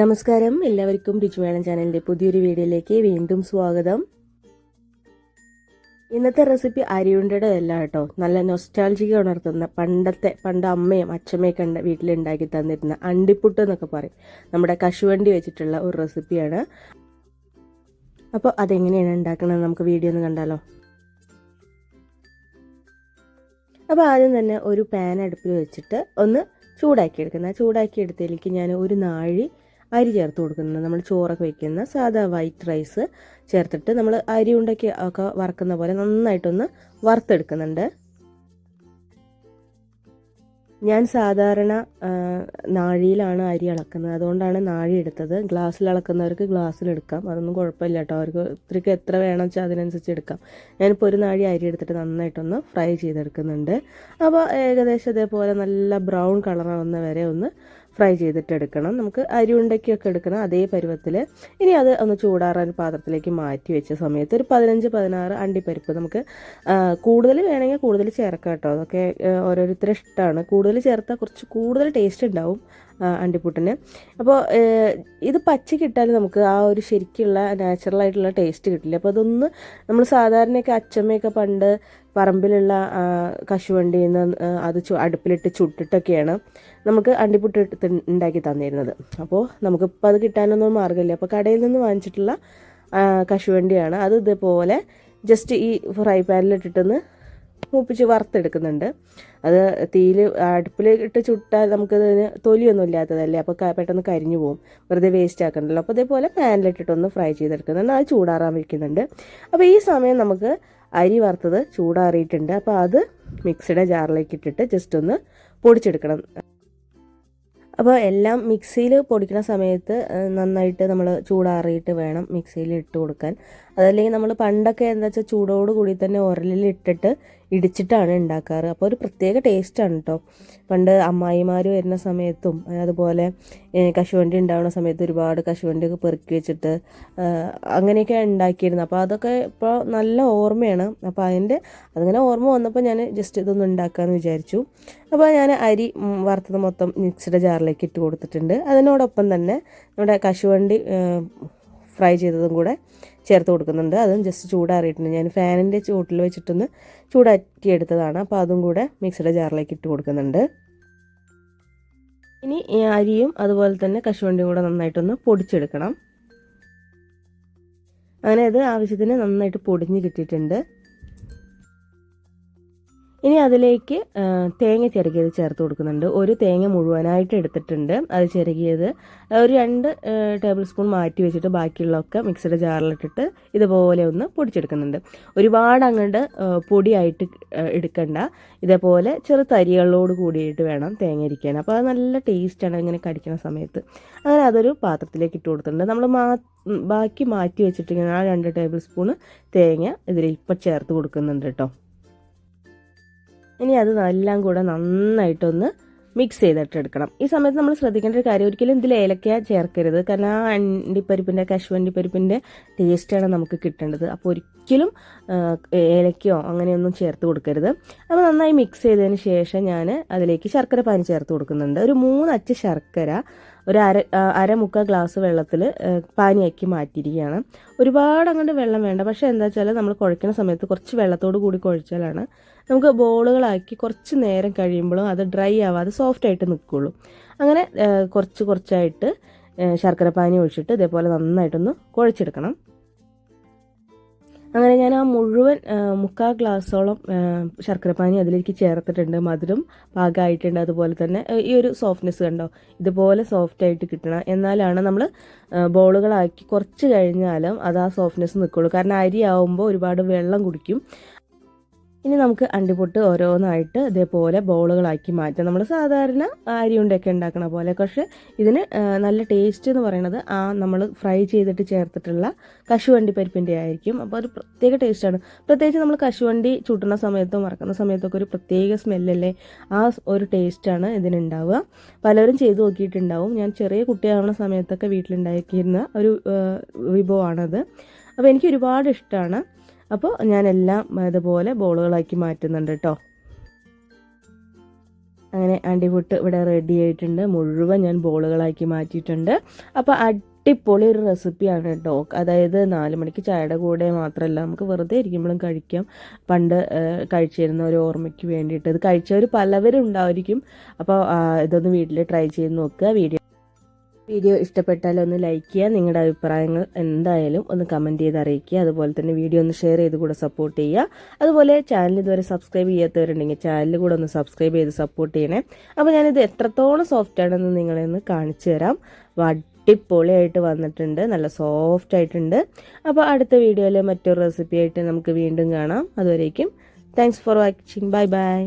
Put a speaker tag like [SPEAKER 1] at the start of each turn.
[SPEAKER 1] നമസ്കാരം. എല്ലാവർക്കും രുചിവേണം ചാനലിന്റെ പുതിയൊരു വീഡിയോയിലേക്ക് വീണ്ടും സ്വാഗതം. ഇന്നത്തെ റെസിപ്പി അരിയുണ്ടയുടെ അല്ല കേട്ടോ. നല്ല നൊസ്റ്റാൾജിക ഉണർത്തുന്ന പണ്ടത്തെ പണ്ട് അമ്മയും അച്ഛമ്മയൊക്കെ ഉണ്ട് വീട്ടിലുണ്ടാക്കി തന്നിരുന്ന അണ്ടിപ്പുട്ട് എന്നൊക്കെ പറയും. നമ്മുടെ കശുവണ്ടി വെച്ചിട്ടുള്ള ഒരു റെസിപ്പിയാണ്. അപ്പോൾ അതെങ്ങനെയാണ് ഉണ്ടാക്കുന്നത് നമുക്ക് വീഡിയോ ഒന്ന് കണ്ടാലോ? അപ്പോൾ ആദ്യം തന്നെ ഒരു പാൻ അടുപ്പിൽ വെച്ചിട്ട് ഒന്ന് ചൂടാക്കി എടുക്കുന്നത് ചൂടാക്കി എടുത്തതിലേക്ക് ഞാൻ ഒരു നാഴി അരി ചേർത്ത് കൊടുക്കുന്നുണ്ട് നമ്മൾ ചോറൊക്കെ വെക്കുന്ന സാധാ വൈറ്റ് റൈസ് ചേർത്തിട്ട് നമ്മൾ അരി ഉണ്ടക്കി ഒക്കെ വറക്കുന്ന പോലെ നന്നായിട്ടൊന്ന് വറുത്തെടുക്കുന്നുണ്ട്. ഞാൻ സാധാരണ നാഴിയിലാണ് അരി അളക്കുന്നത്. അതുകൊണ്ടാണ് നാഴി എടുത്തത്. ഗ്ലാസ്സിൽ അളക്കുന്നവർക്ക് ഗ്ലാസ്സിലെടുക്കാം അതൊന്നും കുഴപ്പമില്ല കേട്ടോ. അവർക്ക് ഇത്രയ്ക്ക് എത്ര വേണം വെച്ചാൽ അതിനനുസരിച്ച് എടുക്കാം. ഞാനിപ്പോൾ ഒരു നാഴി അരി എടുത്തിട്ട് നന്നായിട്ടൊന്ന് ഫ്രൈ ചെയ്തെടുക്കുന്നുണ്ട്. അപ്പോൾ ഏകദേശം ഇതേപോലെ നല്ല ബ്രൗൺ കളറാവുന്ന വരെ ഒന്ന് ഫ്രൈ ചെയ്തിട്ട് എടുക്കണം. നമുക്ക് അരി ഉണ്ടയ്ക്കൊക്കെ എടുക്കണം അതേ പരുവത്തിൽ. ഇനി അത് ഒന്ന് ചൂടാറാൻ പാത്രത്തിലേക്ക് മാറ്റി വെച്ച സമയത്ത് ഒരു പതിനഞ്ച് പതിനാറ് അണ്ടിപ്പരിപ്പ് നമുക്ക് കൂടുതൽ വേണമെങ്കിൽ കൂടുതൽ ചേർക്കാം കേട്ടോ. അതൊക്കെ ഓരോരുത്തരെ ഇഷ്ടമാണ്. കൂടുതൽ ചേർത്താൽ കുറച്ച് കൂടുതൽ ടേസ്റ്റ് ഉണ്ടാവും. അണ്ടിപ്പുട്ടിന്. അപ്പോൾ ഇത് പച്ച കിട്ടാൽ നമുക്ക് ആ ഒരു ശരിക്കുള്ള നാച്ചുറൽ ആയിട്ടുള്ള ടേസ്റ്റ് കിട്ടില്ല. അപ്പോൾ അതൊന്ന് നമ്മൾ സാധാരണയൊക്കെ അച്ചമ്മയൊക്കെ പണ്ട് പറമ്പിലുള്ള കശുവണ്ടിയിൽ നിന്ന് അത് അടുപ്പിലിട്ട് ചുട്ടിട്ടൊക്കെയാണ് നമുക്ക് അണ്ടിപ്പുട്ട് ഉണ്ടാക്കി തന്നിരുന്നത്. അപ്പോൾ നമുക്കിപ്പോൾ അത് കിട്ടാനൊന്നും മാർഗമില്ല. അപ്പോൾ കടയിൽ നിന്ന് വാങ്ങിച്ചിട്ടുള്ള കശുവണ്ടിയാണ്. അത് ഇതേപോലെ ജസ്റ്റ് ഈ ഫ്രൈ പാനിലിട്ടിട്ടൊന്ന് മൂപ്പിച്ച് വറുത്തെടുക്കുന്നുണ്ട്. അത് തീയിൽ അടുപ്പിലിട്ട് ചുട്ടാൽ നമുക്കതിന് തൊലിയൊന്നും ഇല്ലാത്തതല്ലേ? അപ്പോൾ പെട്ടെന്ന് കരിഞ്ഞു പോകും വെറുതെ വേസ്റ്റ് ആക്കണ്ടല്ലോ. അപ്പോൾ അതേപോലെ പാനിലിട്ടിട്ടൊന്ന് ഫ്രൈ ചെയ്തെടുക്കുന്നുണ്ട്. അത് ചൂടാറാൻ വയ്ക്കുന്നുണ്ട് അപ്പോൾ ഈ സമയം നമുക്ക് അരി വറുത്തത് ചൂടാറിയിട്ടുണ്ട്. അപ്പോൾ അത് മിക്സിയുടെ ജാറിലേക്ക് ഇട്ടിട്ട് ജസ്റ്റ് ഒന്ന് പൊടിച്ചെടുക്കണം. അപ്പോൾ എല്ലാം മിക്സിയിൽ പൊടിക്കുന്ന സമയത്ത് നന്നായിട്ട് നമ്മൾ ചൂടാറിയിട്ട് വേണം മിക്സിയിൽ ഇട്ട് കൊടുക്കാൻ. അതല്ലെങ്കിൽ നമ്മൾ പണ്ടൊക്കെ എന്താ വെച്ചാൽ ചൂടോട് കൂടി തന്നെ ഉരലിൽ ഇട്ടിട്ട് ഇടിച്ചിട്ടാണ് ഉണ്ടാക്കാറ്. അപ്പോൾ ഒരു പ്രത്യേക ടേസ്റ്റാണ് കേട്ടോ പണ്ട് അമ്മായിമാർ വരുന്ന സമയത്തും അതുപോലെ കശുവണ്ടി ഉണ്ടാവുന്ന സമയത്ത് ഒരുപാട് കശുവണ്ടിയൊക്കെ പെറുക്കി വെച്ചിട്ട് അങ്ങനെയൊക്കെ ഉണ്ടാക്കിയിരുന്നു. അപ്പോൾ അതൊക്കെ ഇപ്പോൾ നല്ല ഓർമ്മയാണ്. അപ്പോൾ അതിന്റെ അതങ്ങനെ ഓർമ്മ വന്നപ്പോൾ ഞാൻ ജസ്റ്റ് ഇതൊന്ന് ഉണ്ടാക്കാമെന്ന് വിചാരിച്ചു. അപ്പോൾ ഞാൻ അരി വറുത്തത് മൊത്തം മിക്സിയുടെ ജാറിലേക്ക് ഇട്ട് കൊടുത്തിട്ടുണ്ട്. അതിനോടൊപ്പം തന്നെ നമ്മുടെ കശുവണ്ടി ഫ്രൈ ചെയ്തതും കൂടെ ചേർത്ത് കൊടുക്കുന്നുണ്ട്. അതും ജസ്റ്റ് ചൂടാറിയിട്ടുണ്ട്. ഞാൻ ഫാനിന്റെ ചൂട്ടിൽ വെച്ചിട്ടൊന്ന് ചൂടാക്കി എടുത്തതാണ് അപ്പോൾ അതും കൂടെ മിക്സിയുടെ ജാറിലേക്ക് ഇട്ട് കൊടുക്കുന്നുണ്ട്. ഇനി അരിയും അതുപോലെ തന്നെ കശുവണ്ടിയും കൂടെ നന്നായിട്ടൊന്ന് പൊടിച്ചെടുക്കണം. അങ്ങനെ അത് ആവശ്യത്തിന് നന്നായിട്ട് പൊടിഞ്ഞ് കിട്ടിയിട്ടുണ്ട്. ഇനി അതിലേക്ക് തേങ്ങ ചിരകിയത് ചേർത്ത് കൊടുക്കുന്നുണ്ട്. ഒരു തേങ്ങ മുഴുവനായിട്ട് എടുത്തിട്ടുണ്ട്. അത് ചിരകിയത് ഒരു രണ്ട് ടേബിൾ സ്പൂൺ മാറ്റി വെച്ചിട്ട് ബാക്കിയുള്ളതൊക്കെ മിക്സിയുടെ ജാറിലിട്ടിട്ട് ഇതുപോലെ ഒന്ന് പൊടിച്ചെടുക്കുന്നുണ്ട്. ഒരുപാട് അങ്ങോട്ട് പൊടിയായിട്ട് എടുക്കണ്ട. ഇതേപോലെ ചെറു തരികളോട് കൂടിയിട്ട് വേണം തേങ്ങ ഇരിക്കാൻ അപ്പോൾ അത് നല്ല ടേസ്റ്റാണ് ഇങ്ങനെ കടിക്കുന്ന സമയത്ത്. അങ്ങനെ അതൊരു പാത്രത്തിലേക്ക് ഇട്ട് കൊടുത്തിട്ടുണ്ട്. നമ്മൾ മാ ബാക്കി മാറ്റി വെച്ചിട്ട് ഇങ്ങനെ ആ രണ്ട് ടേബിൾ സ്പൂൺ തേങ്ങ ഇതിൽ ഇപ്പം ചേർത്ത് കൊടുക്കുന്നുണ്ട് കേട്ടോ. ഇനി അത് എല്ലാം കൂടെ നന്നായിട്ടൊന്ന് മിക്സ് ചെയ്തിട്ട് എടുക്കണം. ഈ സമയത്ത് നമ്മൾ ശ്രദ്ധിക്കേണ്ട ഒരു കാര്യം ഒരിക്കലും ഇതിൽ ഏലക്ക ചേർക്കരുത്. കാരണം ആ അണ്ടിപ്പരിപ്പിന്റെ കശുവണ്ടിപ്പരിപ്പിന്റെ ടേസ്റ്റാണ് നമുക്ക് കിട്ടേണ്ടത്. അപ്പോൾ ഒരിക്കലും ഏലക്കയോ അങ്ങനെയൊന്നും ചേർത്ത് കൊടുക്കരുത്. അപ്പോൾ നന്നായി മിക്സ് ചെയ്തതിന് ശേഷം ഞാൻ അതിലേക്ക് ശർക്കര പാനി ചേർത്ത് കൊടുക്കുന്നുണ്ട്. ഒരു മൂന്നച്ച് ശർക്കര ഒരു അര അരമുക്കാൽ ഗ്ലാസ് വെള്ളത്തിൽ പാനിയാക്കി മാറ്റിയിരിക്കുകയാണ്. ഒരുപാട് അങ്ങോട്ട് വെള്ളം വേണ്ട. പക്ഷേ എന്താ വെച്ചാൽ നമ്മൾ കുഴക്കുന്ന സമയത്ത് കുറച്ച് വെള്ളത്തോട് കൂടി കുഴച്ചാലാണ് നമുക്ക് ബോളുകളാക്കി കുറച്ച് നേരം കഴിയുമ്പോഴും അത് ഡ്രൈ ആവാതെ സോഫ്റ്റ് ആയിട്ട് നിൽക്കുള്ളൂ അങ്ങനെ കുറച്ച് കുറച്ചായിട്ട് ശർക്കര പാനി ഒഴിച്ചിട്ട് ഇതേപോലെ നന്നായിട്ടൊന്ന് കുഴച്ചെടുക്കണം. അങ്ങനെ ഞാൻ ആ മുഴുവൻ മുക്കാൽ ഗ്ലാസ്സോളം ശർക്കരപ്പാനി അതിലേക്ക് ചേർത്തിട്ടുണ്ട്. മധുരം പാകമായിട്ടുണ്ട്. അതുപോലെ തന്നെ ഈ ഒരു സോഫ്റ്റ്നെസ് കണ്ടോ? ഇതുപോലെ സോഫ്റ്റ് ആയിട്ട് കിട്ടണം. എന്നാലാണ് നമ്മൾ ബോളുകളാക്കി കുറച്ച് കഴിഞ്ഞാലും അത് ആ സോഫ്റ്റ്നെസ് നിൽക്കുള്ളൂ കാരണം അരി ആവുമ്പോൾ ഒരുപാട് വെള്ളം കുടിക്കും. ഇനി നമുക്ക് അണ്ടിപ്പൊട്ട് ഓരോന്നായിട്ട് ഇതേപോലെ ബോളുകളാക്കി മാറ്റാം. നമ്മൾ സാധാരണ അരിയുണ്ടൊക്കെ ഉണ്ടാക്കണ പോലെ പക്ഷേ ഇതിന് നല്ല ടേസ്റ്റ് എന്ന് പറയുന്നത് ആ നമ്മൾ ഫ്രൈ ചെയ്തിട്ട് ചേർത്തിട്ടുള്ള കശുവണ്ടി പരിപ്പിന്റെ ആയിരിക്കും. അപ്പോൾ ഒരു പ്രത്യേക ടേസ്റ്റാണ് പ്രത്യേകിച്ച് നമ്മൾ കശുവണ്ടി ചുട്ടുന്ന സമയത്തും മറക്കുന്ന സമയത്തൊക്കെ ഒരു പ്രത്യേക സ്മെല്ലല്ലേ ആ ഒരു ടേസ്റ്റാണ് ഇതിനുണ്ടാവുക. പലരും ചെയ്തു നോക്കിയിട്ടുണ്ടാവും. ഞാൻ ചെറിയ കുട്ടിയാവുന്ന സമയത്തൊക്കെ വീട്ടിലുണ്ടാക്കിയിരുന്ന ഒരു വിഭവമാണത്. അപ്പോൾ എനിക്ക് ഒരുപാട് ഇഷ്ടമാണ് അപ്പോൾ ഞാനെല്ലാം ഇതുപോലെ ബോളുകളാക്കി മാറ്റുന്നുണ്ട് കേട്ടോ അങ്ങനെ അണ്ടിപുട്ട് ഇവിടെ റെഡി ആയിട്ടുണ്ട്. മുഴുവൻ ഞാൻ ബോളുകളാക്കി മാറ്റിയിട്ടുണ്ട്. അപ്പോൾ അടിപൊളി ഒരു റെസിപ്പിയാണ് കേട്ടോ അതായത് നാല് മണിക്ക് ചായയുടെ കൂടെ മാത്രമല്ല നമുക്ക് വെറുതെ ഇരിക്കുമ്പോഴും കഴിക്കാം. പണ്ട് കഴിച്ചിരുന്ന ഒരു ഓർമ്മയ്ക്ക് വേണ്ടിയിട്ട്. ഇത് കഴിച്ചവർ പലവരും ഉണ്ടായിരിക്കും അപ്പോൾ ഇതൊന്ന് വീട്ടിൽ ട്രൈ ചെയ്ത് നോക്കുക. വീഡിയോ വീഡിയോ ഇഷ്ടപ്പെട്ടാൽ ഒന്ന് ലൈക്ക് ചെയ്യുക. നിങ്ങളുടെ അഭിപ്രായങ്ങൾ എന്തായാലും ഒന്ന് കമന്റ് ചെയ്ത് അറിയിക്കുക. അതുപോലെ തന്നെ വീഡിയോ ഒന്ന് ഷെയർ ചെയ്ത് കൂടെ സപ്പോർട്ട് ചെയ്യുക. അതുപോലെ ചാനൽ ഇതുവരെ സബ്സ്ക്രൈബ് ചെയ്യാത്തവരുണ്ടെങ്കിൽ ചാനൽ കൂടെ ഒന്ന് സബ്സ്ക്രൈബ് ചെയ്ത് സപ്പോർട്ട് ചെയ്യണേ. അപ്പോൾ ഞാനിത് എത്രത്തോളം സോഫ്റ്റ് ആണെന്ന് നിങ്ങളെ ഒന്ന് കാണിച്ചു തരാം. വട്ടിപ്പൊളിയായിട്ട് വന്നിട്ടുണ്ട്. നല്ല സോഫ്റ്റ് ആയിട്ടുണ്ട്. അപ്പോൾ അടുത്ത വീഡിയോയിൽ മറ്റൊരു റെസിപ്പി ആയിട്ട് നമുക്ക് വീണ്ടും കാണാം. അതുവരേക്കും thanks for watching bye bye